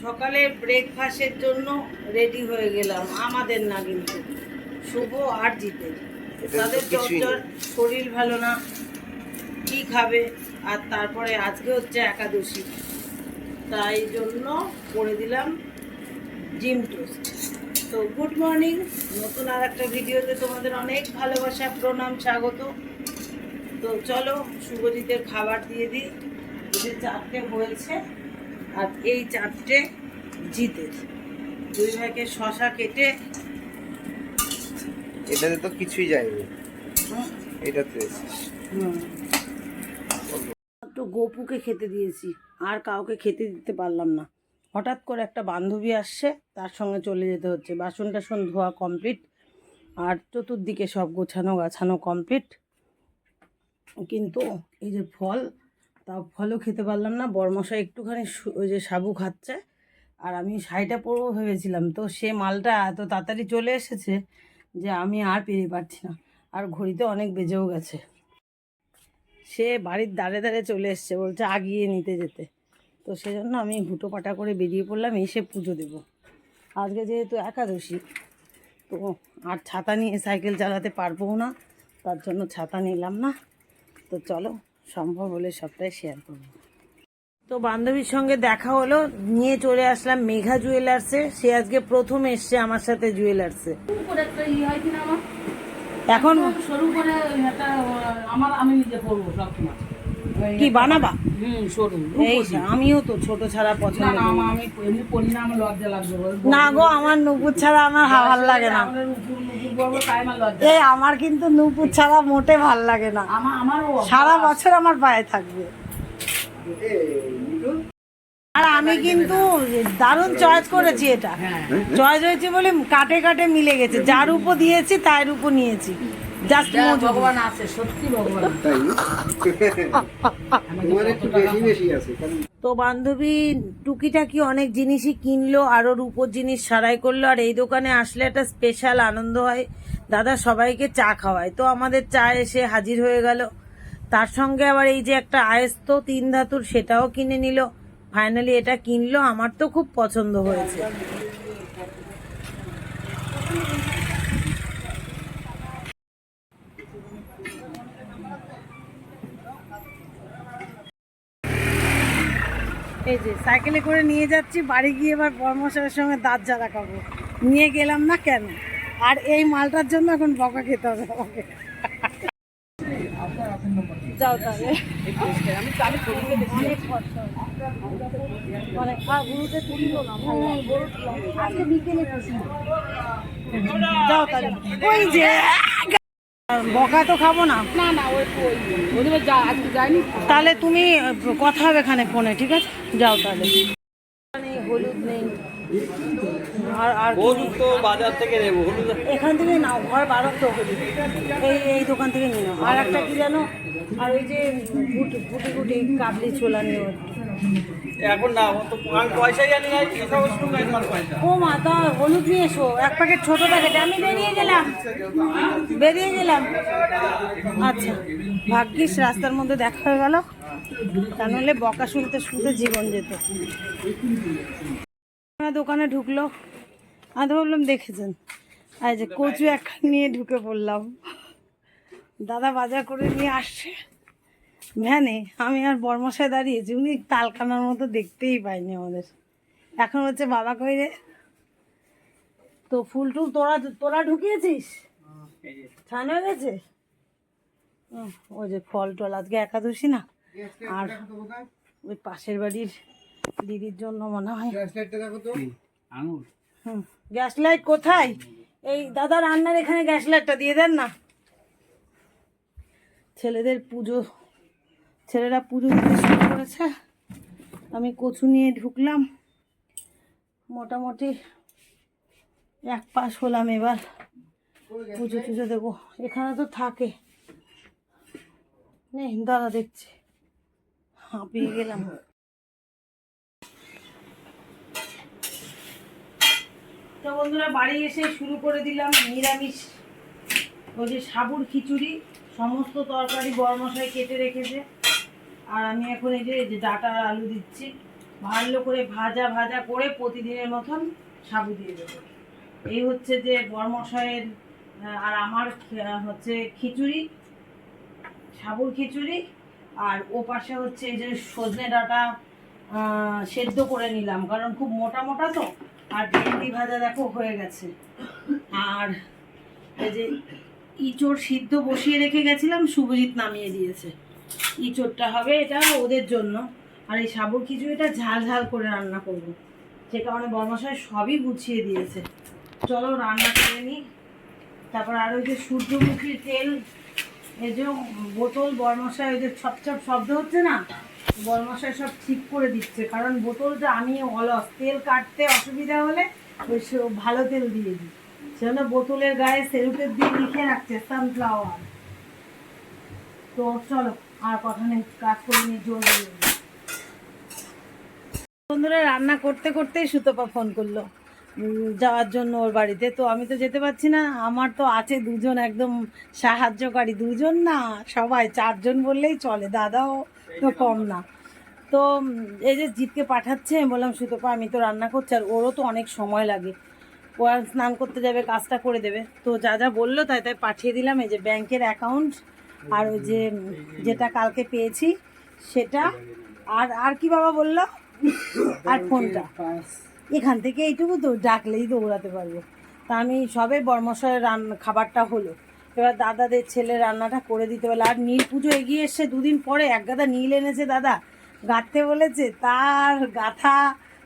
সকালে ব্রেকফাস্টের জন্য রেডি হয়ে গেলাম আমাদের না কিন্তু। শুভ আর জিতে। তাদের জ্বর শরীর ভালো না। কি খাবে? আর তারপরে আজকে হচ্ছে একাদশী। তাই জন্য করে দিলাম জিম টোস্ট। তো গুড মর্নিং নতুন আর একটা ভিডিওতে তোমাদের অনেক ভালোবাসা প্রণাম স্বাগত। তো চলো শুভজিতের খাবার দিয়ে দিই। যে চারটে হয়েছে আর এই চারটে জিতের দুই ভাইকে শশা কেটে এটাতে তো কিছুই যায়নি। এটাতে। একটু গোপুকে খেতে দিয়েছি আর কাউকে খেতে দিতে পারলাম না। হঠাৎ করে একটা বান্ধবী আসছে তার সঙ্গে চলে যেতে হচ্ছে। বাসন টাসন ধোয়া কমপ্লিট আর চতুর্দিকে সব গোছানো গাছানো কমপ্লিট। কিন্তু এই যে ফল তাও ফলও খেতে পারলাম না। বরমশাই একটুখানি ওই যে সাবু খাচ্ছে। আর আমি শাড়িটা পরবো ভেবেছিলাম। তো সে মালটা এত তাড়াতাড়ি চলে এসেছে যে আমি আর পেরে পারছি না। আর ঘড়িতে অনেক বেজেও গেছে। সে বাড়ির দাঁড়ে দাঁড়ে চলে এসছে বলছে আগিয়ে নিতে যেতে। তো সেজন্য আমি হুটো পাটা করে বেরিয়ে পড়লাম, এসে পুজো দেবো। আজকে যেহেতু একাদশী, তো আর ছাতা নিয়ে সাইকেল চালাতে পারব না। তার জন্য ছাতা নিলাম না। তো চলো সম্ভব হলে সবটাই শেয়ার করব। তো বান্ধবীর সঙ্গে দেখা হলো নিয়ে চলে আসলাম মেঘা জুয়েলার্সে সে আজকে প্রথম এসছে আমার সাথে জুয়েলার্সে করে একটা কিনা আমার এখন সরু করে আমার আমি নিজে করব সবসময়। কি বানাবা? হুম সরু আমিও তো ছোট ছাড়া না পছন্দ না আমার আমি এমনি পড়ি না আমার লজ্জা লাগবে না গো আমার নুপুর ছাড়া আমার হাওয়ার লাগে না। এই আমার কিন্তু নুপুর ছাড়া মোটে ভালো লাগে না। সারা বছর আমার পায়ে থাকবে। আর আমি কিন্তু দারুণ চয়েস করেছি এটা। হ্যাঁ। চয়েস হয়েছে বলে কাটে কাটে মিলে গেছে। যার উপর দিয়েছি তার উপর নিয়েছি। জাস্ট ভগবান আছে সত্যি ভগবান। আছে। তোমার একটু বেশি বেশি আছে তো বান্ধবী টুকিটাকি অনেক জিনিসই কিনলো আরও রূপোর জিনিস সারাই করল আর এই দোকানে আসলে একটা স্পেশাল আনন্দ হয়। দাদা সবাইকে চা খাওয়ায়। তো আমাদের চা এসে হাজির হয়ে গেল। তার সঙ্গে আবার এই যে একটা আয়স্ত তিন ধাতুর সেটাও কিনে নিল। ফাইনালি এটা কিনলো আমার তো খুব পছন্দ হয়েছে। এই যে, সাইকেলে করে নিয়ে যাচ্ছি, বাড়ি গিয়ে এবার পরামর্শের সঙ্গে দাঁত জ্বালা খাব নিয়ে গেলাম না কেন আর এই মালটার জন্য এখন বকা খেতে হবে আমাকে যাও তাহলে অনেক কষ্ট। অনেক আর গরুতে তুললো না ভাই। আজকে বিকেলে খুশি যাও তাহলে ওই যে বকা তো খাব না। না না ওই আজকে যায়নি তাহলে তুমি কথা হবে এখানে ফোনে ঠিক আছে? যাও তাহলে। নেই, হলুদ নেই। আর আর হলুদ তো বাজার থেকে নেব হলুদ এখান থেকে নাও ঘর বারো তো হলুদ এই এই দোকান থেকে নিয়ে নাও। আর একটা কি জানো? আর ওই যে গুটি গুটি গুটি কাবলি ছোলা নিও। এখন না তো আমি পয়সাই জানি না সমস্ত নাই তোমার পয়সা। ও মা তা হলুদ নিয়ে এসো। এক প্যাকেট ছোট প্যাকেট। আমি বেরিয়ে গেলাম। বেরিয়ে গেলাম। আচ্ছা ভাগ্যিস রাস্তার মধ্যে দেখা হয়ে গেল। তা নাহলে বকা শুনতে শুনতে জীবন যেত। দোকানে ঢুকলো। আমি তো ভাবলাম, দেখেছেন। আর যে কচু এক নিয়ে ঢুকে পড়লাম। দাদা বাজার করে নিয়ে আসছে। ভ্যানে, আমি আর বর্মশায় দাঁড়িয়েছি উনি তালকানার মতো দেখতেই পাইনি আমাদের। এখন হচ্ছে বাবা কই রে? তো ফুল টুল তোরা তোরা ঢুকিয়েছিস? ছান হয়ে গেছে ওই যে ফল টল, আজকে একাদশী না? আর ওই পাশের বাড়ির দিদির জন্য মনে হয়। গ্যাস লাইট কোথায়? এই দাদা রান্নার এখানে গ্যাস লাইটটা দিয়ে দেন না। ছেলেদের পুজো ছেলেরা পুজো দিতে শুরু করেছে। আমি কচু নিয়ে ঢুকলাম। মোটামুটি এক পাশ হলাম এবার। পুজো টুজো দেবো। এখানে তো থাকে। নেই দাদা দেখছি। হাঁপিয়ে গেলাম। তো বন্ধুরা বাড়ি এসে শুরু করে দিলাম নিরামিষ। ওই যে সাবুর খিচুড়ি সমস্ত তরকারি বরমশাই কেটে রেখেছে। আর আমি এখন এই যে যে ডাটা আলু দিচ্ছি। ভালো করে ভাজা ভাজা করে প্রতিদিনের মতন সাবু দিয়ে দেবো। এই হচ্ছে যে বরমশাইয়ের আহ, আর আমার হচ্ছে খিচুড়ি সাবুর খিচুড়ি। আর ও পাশে হচ্ছে এই যে সজনে ডাঁটা সেদ্ধ করে নিলাম। কারণ খুব মোটা মোটা তো। আর ভেন্ডি ভাজা দেখো হয়ে গেছে। আর এই যে ইঁচড় সিদ্ধ বসিয়ে রেখে গেছিলাম, শুভজিৎ নামিয়ে দিয়েছে। ইঁচড়টা হবে এটা ওদের জন্য। আর এই সাবুর খিচুড়িটা ঝাল ঝাল করে রান্না করব। সে কারণে বর্মশাই সবই গুছিয়ে দিয়েছে। চলো রান্না করে নিই। তারপর আর ওই যে সূর্যমুখীর তেল, এই যে বোতল, বর্মশাই ওই যে ছপ ছপ শব্দ হচ্ছে না? বর্মশাই সব ঠিক করে দিচ্ছে। কারণ বোতলটা আমি অলস, তেল কাটতে অসুবিধা হলে ওই ভালো তেল দিয়ে দিই। সেজন্য বোতলের গায়ে সেলুটের দিয়ে লিখে রাখছে সানফ্লাওয়ার তো চলো, আর কথা নেই, কাজ করে নিয়ে জোর বন্ধুরা, রান্না করতে করতেই সুতপা ফোন করল যাওয়ার জন্য ওর বাড়িতে। তো আমি তো যেতে পারছি না, আমার তো আছে দুজন একদম সাহায্যকারী, দুজন না, সবাই, চারজন বললেই চলে, দাদাও কম না। তো এই যে জিতকে পাঠাচ্ছে বললাম সুতপা আমি তো রান্না করছি আর ওরও তো অনেক সময় লাগে। ও আর স্নান করতে যাবে কাজটা করে দেবে। তো যা যা বলল তাই তাই পাঠিয়ে দিলাম। এই যে ব্যাংকের অ্যাকাউন্ট আর ওই যে যেটা কালকে পেয়েছি সেটা আর আর কি বাবা বলল? আর ফোনটা। এখান থেকে এইটুকু তো ডাকলেই দৌড়াতে পারব। তা আমি সবে বর্মশয়ের রান্না খাবারটা হলো। এবার দাদাদের ছেলে রান্নাটা করে দিতে পারল আর নীল পুজো এগিয়ে এসছে দুদিন পরে। এক গাদা নীল এনেছে দাদা গাঁথতে বলেছে তার গাথা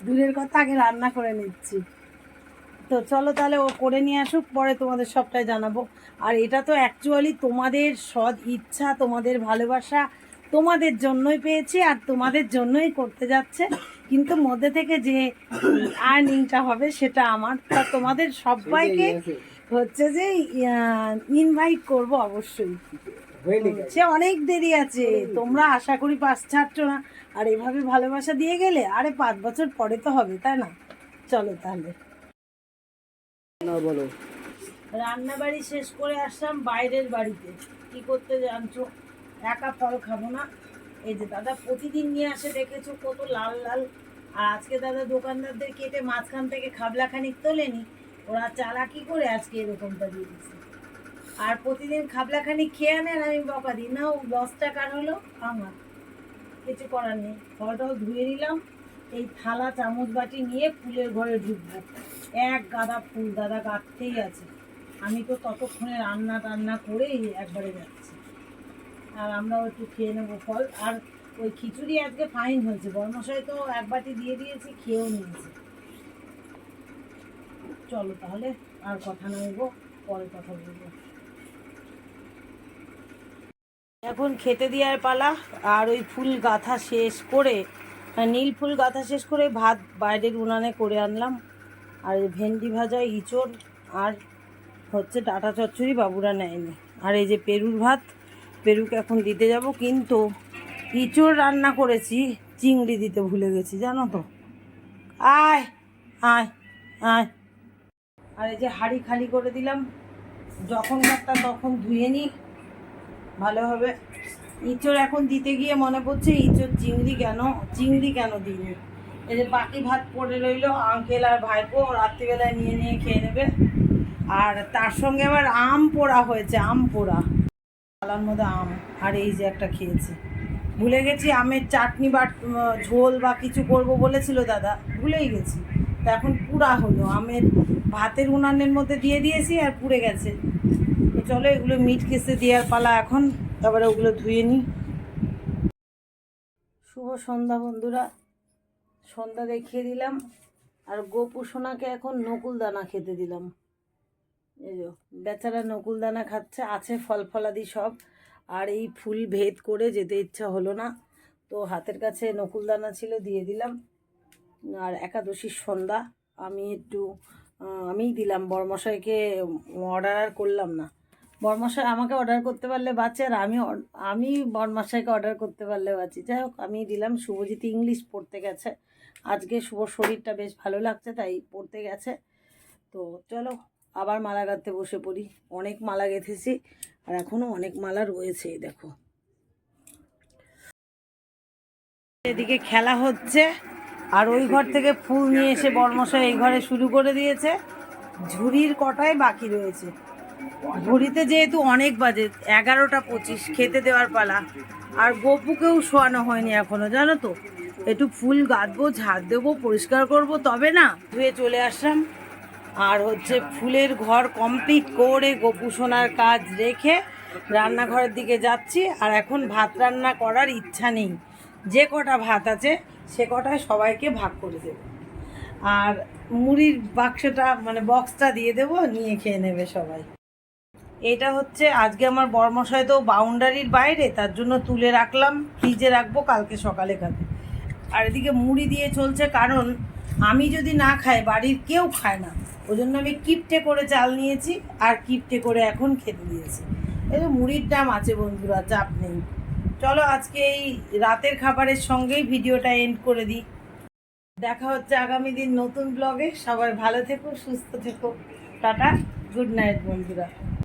দূরের কথা আগে রান্না করে নিচ্ছি। তো চলো তাহলে ও করে নিয়ে আসুক পরে তোমাদের সবটাই জানাব। আর এটা তো অ্যাকচুয়ালি তোমাদের সৎ ইচ্ছা তোমাদের ভালোবাসা তোমাদের জন্যই পেয়েছি আর তোমাদের জন্যই করতে যাচ্ছে। কিন্তু মধ্যে থেকে যে আর্নিংটা হবে সেটা আমার তা তোমাদের সবাইকে হচ্ছে যে ইনভাইট করব অবশ্যই। সে অনেক দেরি আছে। তোমরা আশা করি পাঁচ ছাড়ছো না। আর এভাবে ভালোবাসা দিয়ে গেলে আরে পাঁচ বছর পরে তো হবে তাই না? চলো তাহলে। না বলো। রান্না বাড়ি শেষ করে আসলাম বাইরের বাড়িতে। কি করতে জানছো? একা ফল খাব না। এই যে দাদা প্রতিদিন নিয়ে আসে দেখেছ কত লাল লাল। আর আজকে দাদা দোকানদারদের কেটে মাঝখান থেকে খাবলাখানিক তোলেনি। ওরা চালাকি করে আজকে এরকমটা দিয়ে দিচ্ছে আর প্রতিদিন খাবলাখানি খেয়ে আর আমি বকা দিই। না, ও দশ কার হলো, আমার। কিছু করার নেই। ফলটাও ধুয়ে নিলাম। এই থালা, চামচ বাটি নিয়ে ফুলের ঘরে ঢুকবো। এক গাদা ফুল দাদা গাঁথতেই আছে। আমি তো ততক্ষণে রান্না টান্না করেই একবারে যাচ্ছি। আর আমরাও একটু খেয়ে নেব ফল। আর ওই খিচুড়ি আজকে ফাইন হয়েছে। বর্মশাই তো এক বাটি দিয়ে দিয়েছি, খেয়েও নিয়েছে। চলো তাহলে আর কথা নেব পরে কথা বলব। এখন খেতে দেওয়ার পালা আর ওই ফুল গাঁথা শেষ করে আহ, নীল ফুল গাঁথা শেষ করে ভাত বাইরের উনানে করে আনলাম। আর ভেন্ডি ভাজা ইঁচড় আর হচ্ছে ডাটা চচ্চড়ি বাবুরা নেয়নি। আর এই যে পেরুর ভাত পেরুকে এখন দিতে যাব কিন্তু ইঁচড় রান্না করেছি চিংড়ি দিতে ভুলে গেছি জানো তো? আয় আয় আয়। আর এই যে হাঁড়ি খালি করে দিলাম। যখন ভাতটা তখন ধুয়ে নিই। ভালোভাবে ইঁচড় এখন দিতে গিয়ে মনে পড়ছে, ইঁচড় চিংড়ি কেন? চিংড়ি কেন দিইনি? এই যে বাকি ভাত পড়ে রইল, আঙ্কেল আর ভাইপো রাত্রিবেলায় নিয়ে নিয়ে খেয়ে নেবে। আর তার সঙ্গে আবার আম পোড়া হয়েছে, আম পোড়া। থালার মধ্যে আম আর এই যে একটা খেয়েছি। ভুলে গেছি, আমের চাটনি বা ঝোল বা কিছু করব বলেছিল দাদা। ভুলেই গেছি। তা এখন পুরা হলো। আমের ভাতের উনানের মধ্যে দিয়ে দিয়েছি আর পুড়ে গেছে। তো চলো এগুলো মিট কেসে দেওয়ার পালা এখন। তারপরে ওগুলো ধুয়ে নিই। শুভ সন্ধ্যা বন্ধুরা। সন্ধ্যা দেখিয়ে দিলাম। আর গোপু সোনাকে এখন নকুল দানা খেতে দিলাম। এই যে, বেচারা নকুল দানা খাচ্ছে, আছে ফল ফলাদি সব। আর এই ফুল ভেদ করে যেতে ইচ্ছা হলো না। তো হাতের কাছে নকুল দানা ছিল, দিয়ে দিলাম। আর একাদশীর সন্ধ্যা, আমি একটু আমিই দিলাম। বরমশাইকে অর্ডার আর করলাম না। বরমশাই আমাকে অর্ডার করতে পারলে বাঁচে আর আমি আমি বরমশাইকে অর্ডার করতে পারলে বাঁচি। যাই হোক আমি দিলাম। শুভজিৎ ইংলিশ পড়তে গেছে। আজকে শুভ শরীরটা বেশ ভালো লাগছে, তাই পড়তে গেছে। তো চলো, আবার মালা গাঁথতে বসে পড়ি। অনেক মালা গেঁথেছি, আর এখনও অনেক মালা রয়েছে, দেখো। এদিকে খেলা হচ্ছে। আর ওই ঘর থেকে ফুল নিয়ে এসে বর্মশাই এই ঘরে শুরু করে দিয়েছে। ঝুড়ির কটাই বাকি রয়েছে। ঘড়িতে যেহেতু অনেক বাজে, এগারোটা পঁচিশ, খেতে দেওয়ার পালা। আর গপুকেও শোয়ানো হয়নি এখনও, জানো তো? একটু ফুল গাঁদবো, ঝাড় দেবো, পরিষ্কার করব, তবে না, ধুয়ে চলে আসলাম। আর হচ্ছে ফুলের ঘর কমপ্লিট করে গপু সোনার কাজ রেখে রান্নাঘরের দিকে যাচ্ছি। আর এখন ভাত রান্না করার ইচ্ছা নেই। যে কটা ভাত আছে, সে কটায় সবাইকে ভাগ করে দেবো। আর মুড়ির বাক্সটা মানে বক্সটা দিয়ে দেবো, নিয়ে খেয়ে নেবে সবাই। এটা হচ্ছে আজকে আমার বর্মশাই তো বাউন্ডারির বাইরে, তার জন্য তুলে রাখলাম ফ্রিজে রাখব কালকে সকালে খাবে। আর এদিকে মুড়ি দিয়ে চলছে কারণ, আমি যদি না খাই, বাড়ির কেউ খায় না। ওই জন্য আমি কিপটে করে চাল নিয়েছি, আর কিপটে করে এখন খেতে দিয়েছি। এই মুড়ির দাম আছে বন্ধুরা, চাপ নেই। চলো আজকে এই রাতের খাবারের সঙ্গেই ভিডিওটা এন্ড করে দিই। দেখা হচ্ছে আগামী দিন নতুন ব্লগে সবাই ভালো থেকো, সুস্থ থেকো। টাটা গুড নাইট বন্ধুরা।